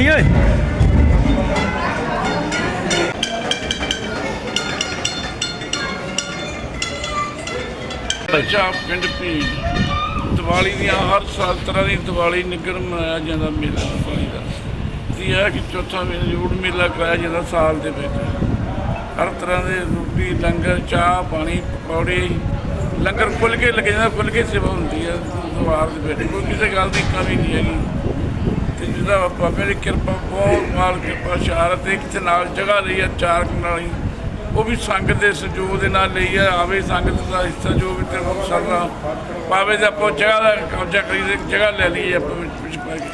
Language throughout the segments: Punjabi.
ਖਣੀ ਓਏ। ਬੱਚਾ ਪਿੰਡ ਭੀੜ। ਦੀਵਾਲੀ ਦੀਆਂ ਹਰ ਸਾਲ ਤਰ੍ਹਾਂ ਦੀ ਦੀਵਾਲੀ ਨਿਗਰ ਮਨਾਇਆ ਜਾਂਦਾ ਮੇਲਾ ਦੀਵਾਲੀ ਦਾ। ਇਹ ਹੈ ਕਿ ਚੌਥਾ ਮੇਲਾ ਜੋੜ ਮੇਲਾ ਕਰਾਇਆ ਜਾਂਦਾ ਸਾਲ ਦੇ ਵਿੱਚ। ਹਰ ਤਰ੍ਹਾਂ ਦੇ ਰੋਟੀ, ਲੰਗਰ, ਚਾਹ, ਪਾਣੀ, ਪਕੌੜੇ, ਲੰਗਰ ਖੁੱਲ ਕੇ ਲੱਗੇ ਜਾਂਦਾ ਖੁੱਲ ਕੇ ਸੇਵਾ ਹੁੰਦੀ ਹੈ। ਦਰਬਾਰ ਦੇ ਵਿੱਚ ਕੋਈ ਕਿਸੇ ਗੱਲ ਦੀ ਕਮੀ ਨਹੀਂ ਹੈਗੀ। ਤੇ ਜਿਹਦਾ ਬਾਬੇ ਦੀ ਕਿਰਪਾ, ਬਹੁਤ ਮਾਲ ਕਿਰਪਾ ਸ਼ਾਰਤ ਤੇ ਕਿਤੇ ਨਾਲ ਜਗ੍ਹਾ ਲਈ ਹੈ, ਚਾਰ ਕਨਾਲੀ ਉਹ ਵੀ ਸੰਗਤ ਦੇ ਸਹਿਯੋਗ ਦੇ ਨਾਲ ਲਈ ਹੈ, ਆਵੇ ਸੰਗਤ ਦਾ ਹਿੱਸਾ ਜੋ ਵੀ ਤੇ ਸਰਦਾ ਬਾਬੇ ਦੇ ਆਪਾਂ ਜਗ੍ਹਾ ਦਾ ਕਬਜ਼ਾ ਕਰੀ ਤੇ ਜਗ੍ਹਾ ਲੈ ਲਈ ਆਪਾਂ ਵਿੱਚ ਵਿੱਚ ਪਾ ਕੇ।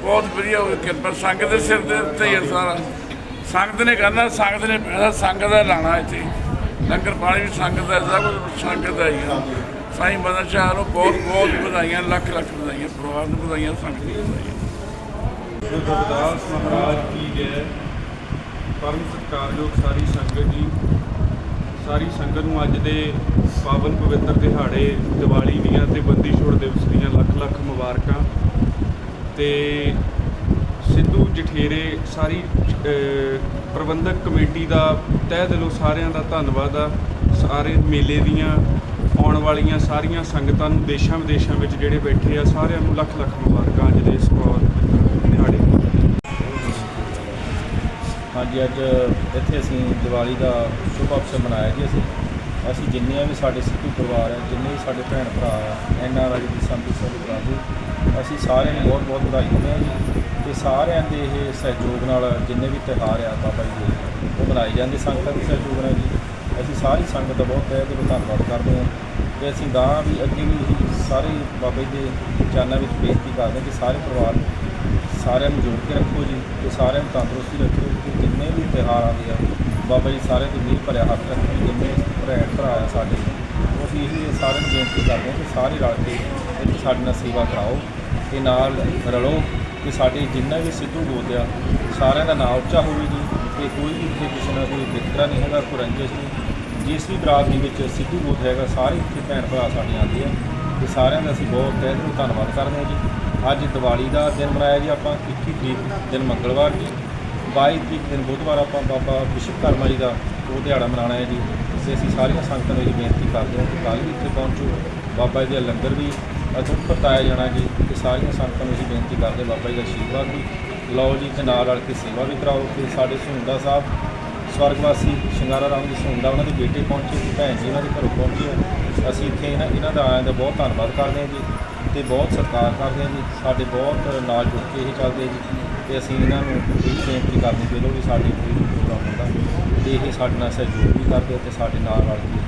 ਬਹੁਤ ਵਧੀਆ ਹੋ ਕਿਰਪਾ ਸੰਗਤ ਦੇ ਸਿਰ ਦੇ ਉੱਤੇ ਹੀ ਹੈ ਸਾਰਾ। ਸੰਗਤ ਨੇ ਕਰਨਾ ਸੰਗਤ ਨੇ ਪੈਸਾ ਸੰਗਤ ਦਾ ਲਾਣਾ ਇੱਥੇ। ਲੰਗਰ ਪਾਣੀ ਵੀ ਸੰਗਤ ਦਾ, ਸਭ ਕੁਝ ਸੰਗਤ ਦਾ ਹੀ ਹੈ। ਸਾਈਂ ਮਦਨ ਸ਼ਾਹ ਨੂੰ ਬਹੁਤ ਬਹੁਤ ਵਧਾਈਆਂ, ਲੱਖ ਲੱਖ ਵਧਾਈਆਂ, ਪਰਿਵਾਰ ਨੂੰ ਵਧਾਈਆਂ ਸੰਗਤ ਨੂੰ ਵਧਾਈਆਂ। ਗੁਰੂ ਗੁਰਦਾਸ ਮਹਾਰਾਜ ਕੀ ਜੈ ਪਰਮ ਸਤਿਕਾਰਯੋਗ ਸਾਰੀ ਸੰਗਤ ਜੀ। ਸਾਰੀ ਸੰਗਤ ਨੂੰ ਅੱਜ ਦੇ ਪਾਵਨ ਪਵਿੱਤਰ ਦਿਹਾੜੇ, ਦੀਵਾਲੀ ਦੀਆਂ ਤੇ ਬੰਦੀ ਛੋੜ ਦਿਵਸ ਦੀਆਂ ਲੱਖ ਲੱਖ ਮੁਬਾਰਕਾਂ ਤੇ ਸਿੱਧੂ ਜਠੇਰੇ ਸਾਰੀ ਪ੍ਰਬੰਧਕ ਕਮੇਟੀ ਦਾ ਤਹਿ ਦਿਲੋਂ ਸਾਰਿਆਂ ਦਾ ਧੰਨਵਾਦ ਆ। ਸਾਰੇ ਮੇਲੇ ਦੀਆਂ, ਆਉਣ ਵਾਲੀਆਂ ਸਾਰੀਆਂ ਸੰਗਤਾਂ ਨੂੰ ਦੇਸ਼ਾਂ ਵਿਦੇਸ਼ਾਂ ਵਿੱਚ ਜਿਹੜੇ ਬੈਠੇ ਆ, ਸਾਰਿਆਂ ਨੂੰ ਲੱਖ ਲੱਖ ਮੁਬਾਰਕਾਂ ਅੱਜ ਦੇ ਇਸ ਪਾਵਨ ਦਿਹਾੜੇ ਹਾਂਜੀ, ਅੱਜ ਇੱਥੇ ਅਸੀਂ ਦੀਵਾਲੀ ਦਾ ਸ਼ੁਭ ਅਵਸਰ ਮਨਾਇਆ ਜੀ ਅਸੀਂ। ਅਸੀਂ ਜਿੰਨੇ ਵੀ ਸਾਡੇ ਸਿੱਖੀ ਪਰਿਵਾਰ ਹੈ ਜਿੰਨੇ ਵੀ ਸਾਡੇ ਭੈਣ ਭਰਾ ਆ, ਐਨ ਆਰ ਆਈ ਦੀ ਸੰਗਤ ਸਾਰੇ ਜੀ, ਅਸੀਂ ਸਾਰਿਆਂ ਨੂੰ ਬਹੁਤ ਬਹੁਤ ਵਧਾਈ ਦਿੰਦੇ ਹਾਂ ਜੀ। ਤੇ ਸਾਰਿਆਂ ਦੇ ਇਹ ਸਹਿਯੋਗ ਨਾਲ ਜਿੰਨੇ ਵੀ ਤਿਉਹਾਰ ਆ, ਬਾਬਾ ਜੀ ਦੇ, ਉਹ ਮਨਾਏ ਜਾਂਦੇ ਸੰਗਤਾਂ ਦੇ ਸਹਿਯੋਗ ਨਾਲ ਜੀ। ਅਸੀਂ ਸਾਰੀ ਸੰਗਤ ਦਾ ਬਹੁਤ ਤਹਿ ਦਿਲੋਂ ਧੰਨਵਾਦ ਕਰਦੇ ਹਾਂ। ਤੇ ਅਸੀਂ ਗਾਂ ਵੀ ਅੱਗੇ ਵੀ ਸਾਰੇ ਬਾਬਾ ਜੀ ਦੇ ਚਾਨਾਂ ਵਿੱਚ ਬੇਨਤੀ ਕਰਦੇ ਹਾਂ ਕਿ ਸਾਰੇ ਪਰਿਵਾਰ ਸਾਰਿਆਂ ਨੂੰ ਜੋੜ ਕੇ ਰੱਖੋ ਜੀ ਤੇ ਸਾਰਿਆਂ ਨੂੰ ਤੰਦਰੁਸਤੀ ਰੱਖੋ ਕਿ ਜਿੰਨੇ ਵੀ ਤਿਉਹਾਰ ਆਉਂਦੇ ਆ, ਬਾਬਾ ਜੀ ਸਾਰੇ ਦੇ ਮੀਂਹ ਭਰਿਆ ਹੱਥ ਰੱਖੋ, ਜਿੰਨੇ ਭੈਣ ਭਰਾ ਆ ਸਾਡੇ। ਅਸੀਂ ਇਹੀ ਸਾਰਿਆਂ ਨੂੰ ਬੇਨਤੀ ਕਰਦੇ ਹਾਂ ਕਿ ਸਾਰੇ ਰਲ ਕੇ ਇੱਥੇ ਸਾਡੇ ਨਾਲ ਸੇਵਾ ਕਰਾਓ ਤੇ ਨਾਲ ਰਲੋ ਕਿ ਸਾਡੇ ਜਿੰਨਾ ਵੀ ਸਿੱਧੂ ਗੋਦਿਆ, ਸਾਰਿਆਂ ਦਾ ਨਾਮ ਉੱਚਾ ਹੋਵੇ ਜੀ ਤੇ ਕੋਈ ਵੀ ਇੱਥੇ ਕਿਸੇ ਨਾਲ ਕੋਈ ਵਿਤਕਰਾ ਨਹੀਂ ਹੈਗਾ, ਕੋਈ ਰੰਜਿਸ਼ ਨਹੀਂ। ਜਿਸ ਵੀ ਬਰਾਦਰੀ ਵਿੱਚ ਸਿੱਧੂ ਗੋਦ ਹੈਗਾ, ਸਾਰੇ ਇੱਥੇ ਭੈਣ ਭਰਾ ਸਾਡੇ ਆਉਂਦੇ ਆ ਤੇ ਸਾਰਿਆਂ ਦਾ ਅਸੀਂ ਬਹੁਤ ਤਹਿ ਦਿਲੋਂ ਧੰਨਵਾਦ ਕਰਦੇ ਹਾਂ ਜੀ। ਅੱਜ ਦੀਵਾਲੀ ਦਾ ਦਿਨ ਮਨਾਇਆ ਜੀ, ਆਪਾਂ 21 ਤਰੀਕ ਦਿਨ ਮੰਗਲਵਾਰ ਜੀ। 22 ਤਰੀਕ ਦਿਨ ਬੁੱਧਵਾਰ ਆਪਾਂ ਬਾਬਾ ਵਿਸ਼ਵਕਰਮਾ ਜੀ ਦਾ ਉਹ ਦਿਹਾੜਾ ਮਨਾਉਣਾ ਹੈ ਜੀ। ਤੇ ਅਸੀਂ ਸਾਰੀਆਂ ਸੰਗਤਾਂ ਨੂੰ ਇਹ ਬੇਨਤੀ ਕਰਦੇ ਹਾਂ ਕਿ ਕੱਲ੍ਹ ਵੀ ਇੱਥੇ ਪਹੁੰਚੋ, ਬਾਬਾ ਜੀ ਦਾ ਲੰਗਰ ਵੀ ਅਦੁੱਖ ਪਤਾਇਆ ਜਾਣਾ ਜੀ, ਤੇ ਸਾਰੀਆਂ ਸੰਗਤਾਂ ਨੂੰ ਅਸੀਂ ਬੇਨਤੀ ਕਰਦੇ ਬਾਬਾ ਜੀ ਦਾ ਆਸ਼ੀਰਵਾਦ ਵੀ। ਲਓ ਜੀ, ਤੇ ਨਾਲ ਰਲ ਕੇ ਸੇਵਾ ਵੀ ਕਰਾਓ। ਤੇ ਸਾਡੇ ਸੁੰਦਾ ਸਾਹਿਬ, ਸਵਰਗਵਾਸੀ ਸ਼ਿੰਗਾਰਾ ਰਾਮ ਜੀ ਸੁੰਦਾ, ਉਹਨਾਂ ਦੇ ਬੇਟੇ ਪਹੁੰਚੇ ਸੀ ਭੈਣ ਜੀ ਉਹਨਾਂ ਦੇ ਘਰੋਂ ਪਹੁੰਚੇ ਅਸੀਂ ਇੱਥੇ ਇਹਨਾਂ ਇਹਨਾਂ ਦਾ ਆਇਆਂ ਦਾ ਬਹੁਤ ਧੰਨਵਾਦ ਕਰਦੇ ਹਾਂ ਜੀ। ਤੇ ਬਹੁਤ ਸਤਿਕਾਰ ਕਰਦੇ ਹਾਂ ਜੀ ਸਾਡੇ ਬਹੁਤ ਨਾਲ ਜੁੜ ਕੇ ਇਹ ਚੱਲਦੇ ਜੀ। ਤੇ ਅਸੀਂ ਇਹਨਾਂ ਨੂੰ ਇਹ ਬੇਨਤੀ ਕਰਨੀ ਜਦੋਂ ਵੀ ਸਾਡੇ ਕੋਈ ਪ੍ਰੋਗਰਾਮ ਹੁੰਦਾ, ਤੇ ਇਹ ਸਾਡੇ ਨਾਲ ਸਹਿਯੋਗ ਵੀ ਕਰਦੇ ਤੇ ਸਾਡੇ ਨਾਲ ਰਲ ਕੇ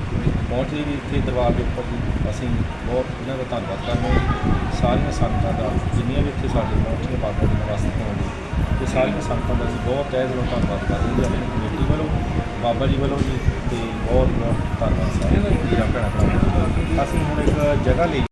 ਪਹੁੰਚਦੇ ਵੀ ਇੱਥੇ ਦਰਬਾਰ ਦੇ ਉੱਪਰ ਜੀ ਅਸੀਂ ਬਹੁਤ ਇਹਨਾਂ ਦਾ ਧੰਨਵਾਦ ਕਰਦੇ ਹਾਂ ਜੀ। ਸਾਰੀਆਂ ਸੰਗਤਾਂ ਦਾ, ਜਿੰਨੀਆਂ ਵੀ ਇੱਥੇ ਸਾਡੇ ਪਹੁੰਚੇ ਬਾਬਾ ਜੀ ਨਵਾਸ ਹੋਣ ਜੀ। ਤੇ ਸਾਰੀਆਂ ਸੰਗਤਾਂ ਦਾ ਅਸੀਂ ਬਹੁਤ ਤਹਿ ਦਿਲੋਂ ਧੰਨਵਾਦ ਕਰਦੇ ਹਾਂ ਜੀ, ਆਪਣੀ ਕਮੇਟੀ ਵੱਲੋਂ, ਬਾਬਾ ਜੀ ਵੱਲੋਂ ਜੀ, ਤੇ ਬਹੁਤ ਬਹੁਤ ਧੰਨਵਾਦ। ਸਾਰਿਆਂ ਦਾ ਵੀਰਾਂ ਭੈਣਾਂ ਭਰਾਵਾਂ ਦਾ। ਅਸੀਂ ਹੁਣ ਇੱਕ ਜਗ੍ਹਾ ਲਈ